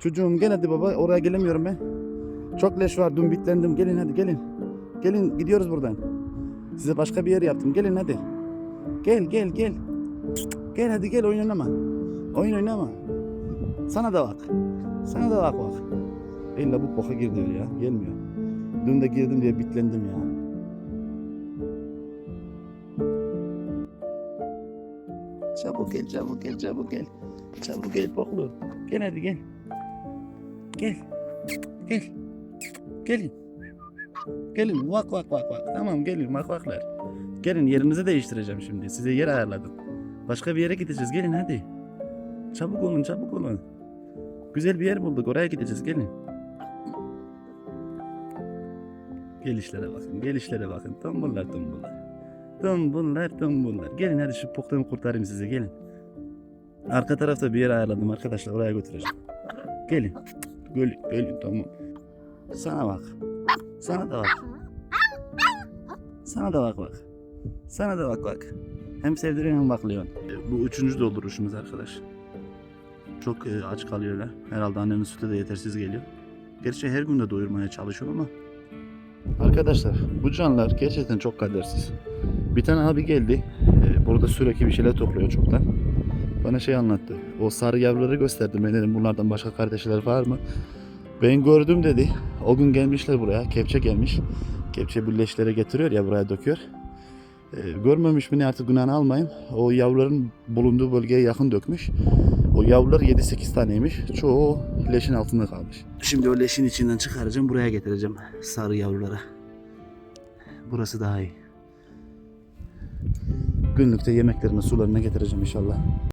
Çocuğum gel hadi baba oraya gelemiyorum ben. Çok leş var dün bitlendim gelin hadi gelin. Gelin gidiyoruz buradan. Size başka bir yer yaptım gelin hadi. Gel gel gel. Gel hadi gel oyun oynama. Oyun oynama. Sana da bak. Sana da bak bak. İlla bu boka gir diyor ya. Gelmiyor. Dün de girdim diye bitlendim ya. Çabuk gel, çabuk gel, çabuk gel. Çabuk gel boklu. Gel hadi gel. Gel. Gel. Gelin. Gelin vak vak vak vak. Tamam gelin vak vaklar. Gelin yerinizi değiştireceğim şimdi. Size yer ayarladım. Başka bir yere gideceğiz. Gelin hadi. Çabuk olun çabuk olun. Güzel bir yer bulduk. Oraya gideceğiz. Gelin. Gelişlere bakın. Gelişlere bakın. Tombullar tombullar. Tombullar tombullar. Gelin hadi şu poktan kurtarayım sizi. Gelin. Arka tarafta bir yer ayarladım arkadaşlar. Oraya götüreceğim. Gelin. Gelin. Gelin tamam. Sana bak. Sana da bak. Sana da bak bak. Sana da bak bak. Hem sevdiriyorsun hem baklıyorsun. E, Bu üçüncü dolduruşumuz arkadaş. Çok e, aç kalıyorlar. Herhalde annenin sütü de yetersiz geliyor. Gerçi her gün de doyurmaya çalışıyor ama. Arkadaşlar bu canlılar gerçekten çok kadersiz. Bir tane abi geldi. E, burada sürekli bir şeyler topluyor çoktan. Bana şey anlattı. O sarı yavruları gösterdim. Ben dedim bunlardan başka kardeşler var mı? Ben gördüm dedi. O gün gelmişler buraya. Kepçe gelmiş. Kepçe birleşlere getiriyor ya buraya döküyor. Ee, görmemiş mi ne artık günahını almayayım. O yavruların bulunduğu bölgeye yakın dökmüş. O yavrular 7-8 taneymiş. Çoğu leşin altında kalmış. Şimdi o leşin içinden çıkaracağım. Buraya getireceğim sarı yavrulara. Burası daha iyi. Günlükte yemeklerini sularına getireceğim inşallah.